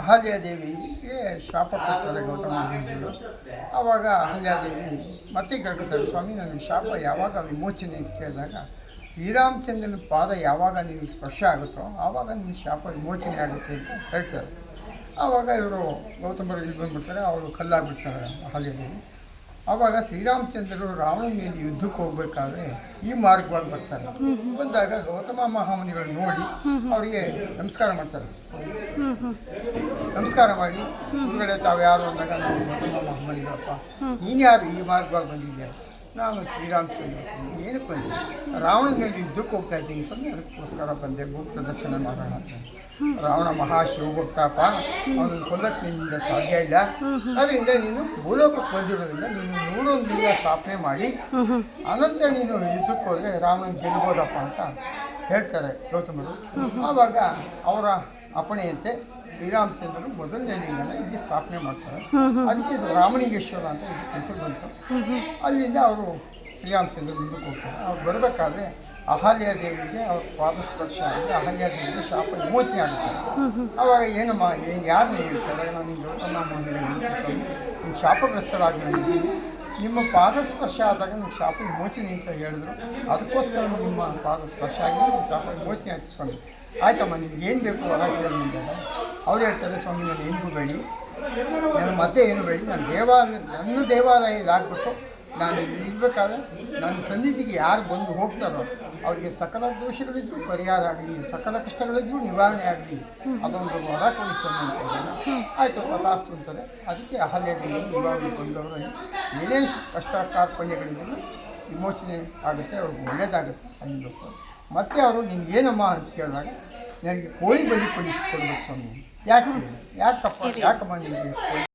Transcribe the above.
ಅಹಲ್ಯಾದೇವಿಗೆ ಶಾಪ ಕೊಡ್ತಾರೆ ಗೌತಮ ಮಹರ್ಷಿಗಳು ಆವಾಗ ಅಹಲ್ಯಾದೇವಿ ಮತ್ತೆ ಕೇಳ್ಕೊತಾರೆ, ಸ್ವಾಮಿ ನನ್ನ ಶಾಪ ಯಾವಾಗ ವಿಮೋಚನೆ ಕೇಳಿದಾಗ, ಶ್ರೀರಾಮಚಂದ್ರನ ಪಾದ ಯಾವಾಗ ನಿಮಗೆ ಸ್ಪರ್ಶ ಆಗುತ್ತೋ, ಆವಾಗ ನಿಮ್ಮ ಶಾಪ ವಿಮೋಚನೆ ಆಗುತ್ತೆ ಅಂತ ಹೇಳ್ತಾರೆ. ಆವಾಗ ಇವರು ಗೌತಮರು ಇಲ್ಲಿ ಬಂದುಬಿಡ್ತಾರೆ, ಅವರು ಕಲ್ಲಾಗಿಬಿಡ್ತಾರೆ ಅಹಲ್ಯಾದೇವಿ. ಆವಾಗ ಶ್ರೀರಾಮಚಂದ್ರರು ರಾವಣನ ಮೇಲೆ ಯುದ್ಧಕ್ಕೆ ಹೋಗ್ಬೇಕಾದ್ರೆ ಈ ಮಾರ್ಗವಾಗಿ ಬರ್ತಾರೆ. ಬಂದಾಗ ಗೌತಮ ಮಹಾಮುನಿಗಳು ನೋಡಿ ಅವರಿಗೆ ನಮಸ್ಕಾರ ಮಾಡ್ತಾರೆ. ನಮಸ್ಕಾರ ಮಾಡಿ ಹೊರಗಡೆ ತಾವು ಯಾರು ಅಂದಾಗ ನಾವು ಗೌತಮ ಮಹಾಮುನಿಗಳಪ್ಪ ನೀನು ಯಾರು ಈ ಮಾರ್ಗವಾಗಿ ಬಂದಿದ್ಯಾ ನಾನು ಶ್ರೀರಾಮಚಂದ್ರ ಏನಕ್ಕೆ ಬಂದೆ ರಾವಣನಲ್ಲಿ ಯುದ್ಧಕ್ಕೆ ಹೋಗ್ತಾ ಇದ್ದೀನಿ ಸ್ವಾಮಿ, ಅದಕ್ಕೋಸ್ಕರ ಬಂದೆ ಭೂ ಪ್ರದಕ್ಷಿಣೆ ಮಾಡೋಣ ಅಂತ. ರಾವಣ ಮಹಾ ಶಿವಭಕ್ತಪ್ಪ ಅವನನ್ನು ಕೊಲ್ಲಕ್ಕೆ ನಿನ್ನಿಂದ ಸಾಧ್ಯ ಇಲ್ಲ. ಅದರಿಂದ ನೀನು ಭೂಲೋಕಕ್ಕೆ ಬಂದಿರೋದ್ರಿಂದ ನೀನು ನೂರೊಂದು ದಿನ ಸ್ಥಾಪನೆ ಮಾಡಿ, ಅನಂತರ ನೀನು ಯುದ್ಧಕ್ಕೆ ಹೋದರೆ ರಾವಣನ ಗೆಲ್ಬೋದಪ್ಪ ಅಂತ ಹೇಳ್ತಾರೆ ಗೌತಮರು. ಆವಾಗ ಅವರ ಅಪ್ಪಣೆಯಂತೆ ಶ್ರೀರಾಮಚಂದ್ರರು ಮೊದಲನೇ ಲಿಂಗನ ಇಲ್ಲಿ ಸ್ಥಾಪನೆ ಮಾಡ್ತಾರೆ. ಅದಕ್ಕೆ ರಾಮಲಿಂಗೇಶ್ವರ ಅಂತ ಇದು ಹೆಸರು ಬಂತು ಅಲ್ಲಿಂದ ಅವರು ಶ್ರೀರಾಮಚಂದ್ರ ಮುಂದಕ್ಕೆ ಹೋಗ್ತಾರೆ. ಅವ್ರು ಬರಬೇಕಾದ್ರೆ ಅಹಲ್ಯ ದೇವಿಗೆ ಅವ್ರ ಪಾದ ಸ್ಪರ್ಶ ಆಗಿ ಅಹಲ್ಯ ದೇವಿಗೆ ಶಾಪ ವಿಮೋಚನೆ ಆಗುತ್ತೆ. ಅವಾಗ ಏನಮ್ಮ ಏನು ಯಾರು ನೀವು ಹೇಳ್ತಾರೆ ನಾನು ನಿಮ್ಮ ಗೌತಮ ಸ್ವಾಮಿ ನಿಮ್ಮ ಶಾಪಗ್ರಸ್ತರಾಗಿ ನಿಮ್ಮ ಪಾದಸ್ಪರ್ಶ ಆದಾಗ ನಿಮ್ಮ ಶಾಪ ವಿಮೋಚನೆ ಅಂತ ಹೇಳಿದ್ರು. ಅದಕ್ಕೋಸ್ಕರ ನಿಮ್ಮ ಪಾದ ಸ್ಪರ್ಶ ಆಗಿ ನಿಮ್ಮ ಶಾಪ ವಿಮೋಚನೆ ಆಯ್ತು ಸ್ವಾಮಿ. ಆಯ್ತಮ್ಮ ನಿಮ್ಗೆ ಏನು ಬೇಕು ಹೊರಗೆ ಅವ್ರು ಹೇಳ್ತಾರೆ, ಸ್ವಾಮಿ, ನಾನು ಏನು ಬೇಡಿ. ನಾನು ಮತ್ತೆ ಏನು ಬೇಡಿ. ನಾನು ದೇವಾಲಯ, ನನ್ನ ದೇವಾಲಯ ಆಗಬೇಕು ನಾನು ಇರಬೇಕಾದ್ರೆ ನನ್ನ ಸನ್ನಿಧಿಗೆ ಯಾರು ಬಂದು ಹೋಗ್ತಾರೋ, ಅವರಿಗೆ ಸಕಲ ದೋಷಗಳಿದ್ರು ಪರಿಹಾರ ಆಗಲಿ, ಸಕಲ ಕಷ್ಟಗಳಿದ್ರು ನಿವಾರಣೆ ಆಗಲಿ, ಅದೊಂದು ವರ ಕೊಡಿಸೋಣ ಅಂತ. ಆಯಿತು ತಥಾಸ್ತು ಅಂತಾರೆ. ಅದಕ್ಕೆ ಅಹಲ್ಯದಲ್ಲಿ ನಿವಾರಣೆ ಬಂದವರು ಏನೇ ಕಷ್ಟ, ಕಾರ್ಪಣ್ಯಗಳಿದ್ರು ವಿಮೋಚನೆ ಆಗುತ್ತೆ, ಅವ್ರಿಗೆ ಒಳ್ಳೇದಾಗುತ್ತೆ ಅನ್ನಬೇಕು ಮತ್ತೆ ಅವರು ನಿಮ್ಗೆ ಏನಮ್ಮ ಅಂತ ಕೇಳಿದಾಗ ನನಗೆ ಕೋಳಿ ಬಲಿ ಕೊಡಿ ಕೊಡ್ಬೇಕು ಸ್ವಾಮಿ. ಯಾಕೆ? ಯಾಕಪ್ಪ? ಯಾಕಮ್ಮ ನಿಮಗೆ